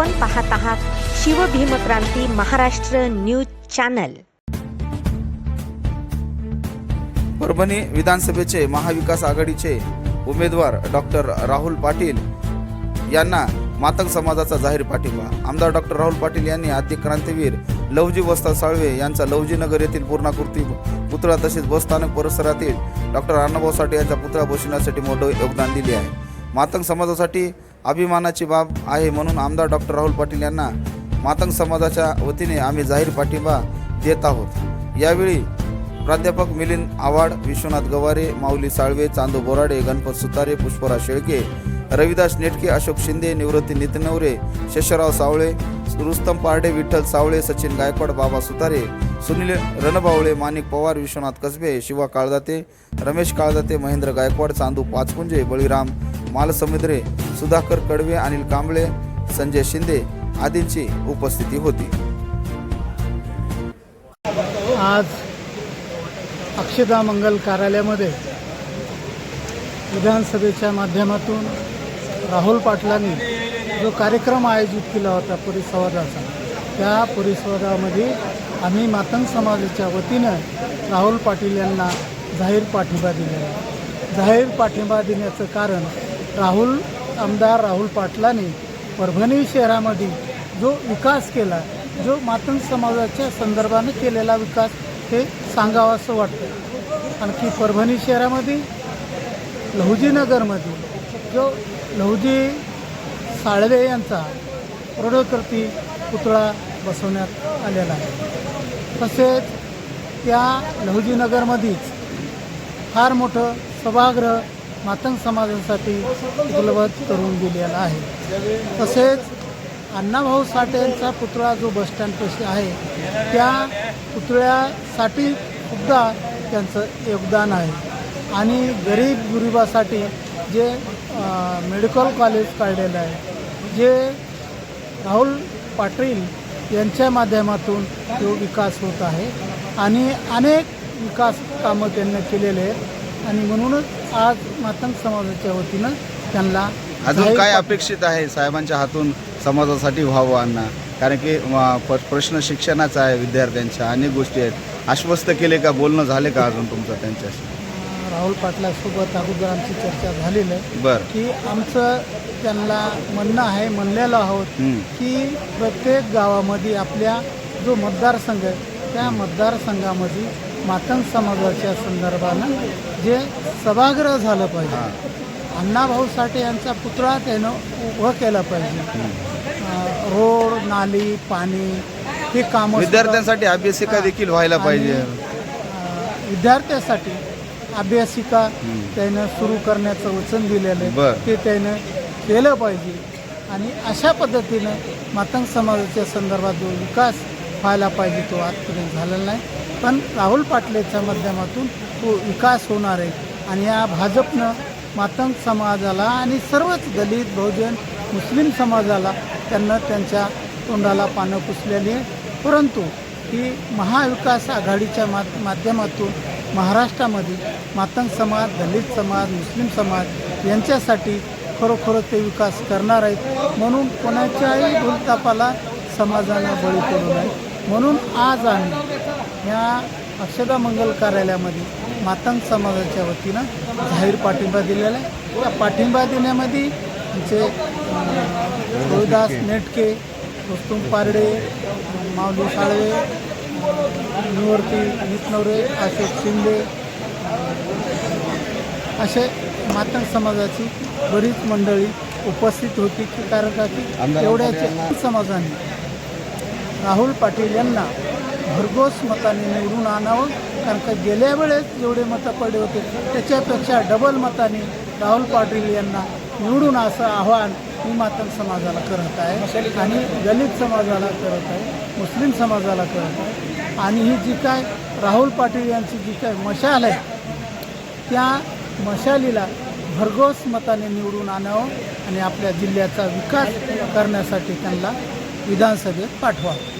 आपण पाहत आहात शिवभीमक्रांती महाराष्ट्र न्यूज चॅनल. परभणी विधानसभेचे महाविकास आघाडीचे उमेदवार डॉक्टर राहुल पाटील यांना मातंग समाजाचा जाहीर पाठिंबा. आमदार डॉक्टर राहुल पाटील यांनी आद्य क्रांतीवीर लवजी वस्ता साळवे यांचा लवजीनगर येथील पूर्णाकृती पुतळा तसेच बसस्थानक परिसरातील डॉक्टर अण्णाभाऊ साठे यांचा पुतळा बसविण्यासाठी मोठं योगदान दिले आहे. मातंग समाजासाठी अभिमानाची बाब आहे म्हणून आमदार डॉक्टर राहुल पाटील यांना मातंग समाजाच्या वतीने आम्ही जाहीर पाठिंबा देत आहोत. यावेळी प्राध्यापक मिलिंद आव्हाड विश्वनाथ गवारे माऊली साळवे चांदू बोराडे गणपत सुतारे पुष्पराज शेळके रविदास नेटके अशोक शिंदे निवृत्ती नितनवरे शेषराव सावळे रुस्तम पारडे विठ्ठल सावळे सचिन गायकवाड बाबा सुतारे सुनील रणबावळे माणिक पवार विश्वनाथ कसबे शिवा काळदाते रमेश काळदाते महेंद्र गायकवाड चांदू पाचपुंजे बळीराम मालसमुद्रे सुधाकर कडवे अनिल कांबळे संजय शिंदे आदींची उपस्थिती होती. आज अक्षता मंगल कार्यालयामध्ये विधानसभेच्या माध्यमातून राहुल पाटलांनी जो कार्यक्रम आयोजित केला होता परिसंवादाचा त्या परिसंवादामध्ये आम्ही मातंग समाजाच्या वतीनं राहुल पाटील यांना जाहीर पाठिंबा दिलेला जाहीर पाठिंबा देण्याचं कारण राहुल आमदार राहुल पाटलांनी परभणी शहरामध्ये जो विकास केला जो मातन समाजाच्या संदर्भाने केलेला विकास हे सांगावं असं वाटतं. आणखी परभणी शहरामध्ये लहुजीनगरमध्ये जो लहुजी साळवे यांचा प्रौढकृती पुतळा बसवण्यात आलेला आहे. तसेच त्या लहुजीनगरमध्येच फार मोठं सभागृह मातंग समाजासाठी उपलब्ध करून दिलेला आहे. तसेच अण्णाभाऊ साठेंचा पुतळा जो बसस्टँडपाशी आहे त्या पुतळ्यासाठी सुद्धा त्यांचं योगदान आहे. आणि गरीब गरिबासाठी जे मेडिकल कॉलेज काढलेलं आहे जे राहुल पाटील यांच्या माध्यमातून तो विकास होत आहे. आणि अनेक विकास कामं त्यांनी केलेले आहेत. आणि म्हणूनच आज मातंग समाजाच्या वतीनं त्यांना अजून काय अपेक्षित आहे साहेबांच्या हातून समाजासाठी व्हावं अण्णा? कारण की प्रश्न शिक्षणाचा आहे विद्यार्थ्यांच्या अनेक गोष्टी आहेत. आश्वस्त केले का? बोलणं झाले का अजून तुमचं त्यांच्याशी? राहुल पाटलासोबत अगोदर आमची चर्चा झालेली आहे बर. की आमचं त्यांना म्हणणं आहे म्हणलेलं आहोत. की प्रत्येक गावामध्ये आपल्या जो मतदारसंघ आहे त्या मतदारसंघामध्ये मातंग समाजाच्या संदर्भानं जे सभागृह झालं पाहिजे. अण्णाभाऊ साठे यांचा पुतळा त्यानं उभं केला पाहिजे. रोड नाली पाणी हे कामं विद्यार्थ्यांसाठी अभ्यासिका देखील व्हायला पाहिजे. विद्यार्थ्यासाठी अभ्यासिका त्यानं सुरू करण्याचं वचन दिलेलं. आहे. ते त्यानं केलं पाहिजे. आणि अशा पद्धतीनं मातंग समाजाच्या संदर्भात जो विकास व्हायला पाहिजे तो आजपर्यंत झालेला नाही. पण राहुल पाटलेच्या माध्यमातून तो विकास होणार आहे. आणि या भाजपनं मातंग समाजाला आणि सर्वच दलित बहुजन मुस्लिम समाजाला त्यांना त्यांच्या तोंडाला पानं पुसलेली आहे. परंतु ही महाविकास आघाडीच्या मा माध्यमातून महाराष्ट्रामध्ये मातंग समाज दलित समाज मुस्लिम समाज यांच्यासाठी खरोखरच ते विकास करणार आहेत. म्हणून कोणाच्याही भूलतापाला समाजानं बळी पडू नये. म्हणून आज आम्ही या अक्षदा मंगल कार्यालयामध्ये मातंग समाजाच्या वतीनं जाहीर पाठिंबा दिलेला आहे. त्या पाठिंबा देण्यामध्ये आमचे रोहिदास नेटके रुस्तुम पारडे माऊली साळवे निवर्ती नितनवरे अशोक शिंदे असे मातंग समाजाची बरीच मंडळी उपस्थित होती की कारण का की एवढ्याच्या समाजाने राहुल पाटील यांना भरघोस मताने निवडून आणावं. कारण का गेल्या वेळेस जेवढे मतं पडले होते त्याच्यापेक्षा डबल मताने राहुल पाटील यांना निवडून असं आव्हान मी मातंग समाजाला करत आहे आणि दलित समाजाला करत आहे मुस्लिम समाजाला करत आहे. आणि ही जी काय राहुल पाटील यांची जी काय मशाल आहे त्या मशालीला भरघोस मताने निवडून आणावं आणि आपल्या जिल्ह्याचा विकास करण्यासाठी त्यांना विधानसभेत पाठवावं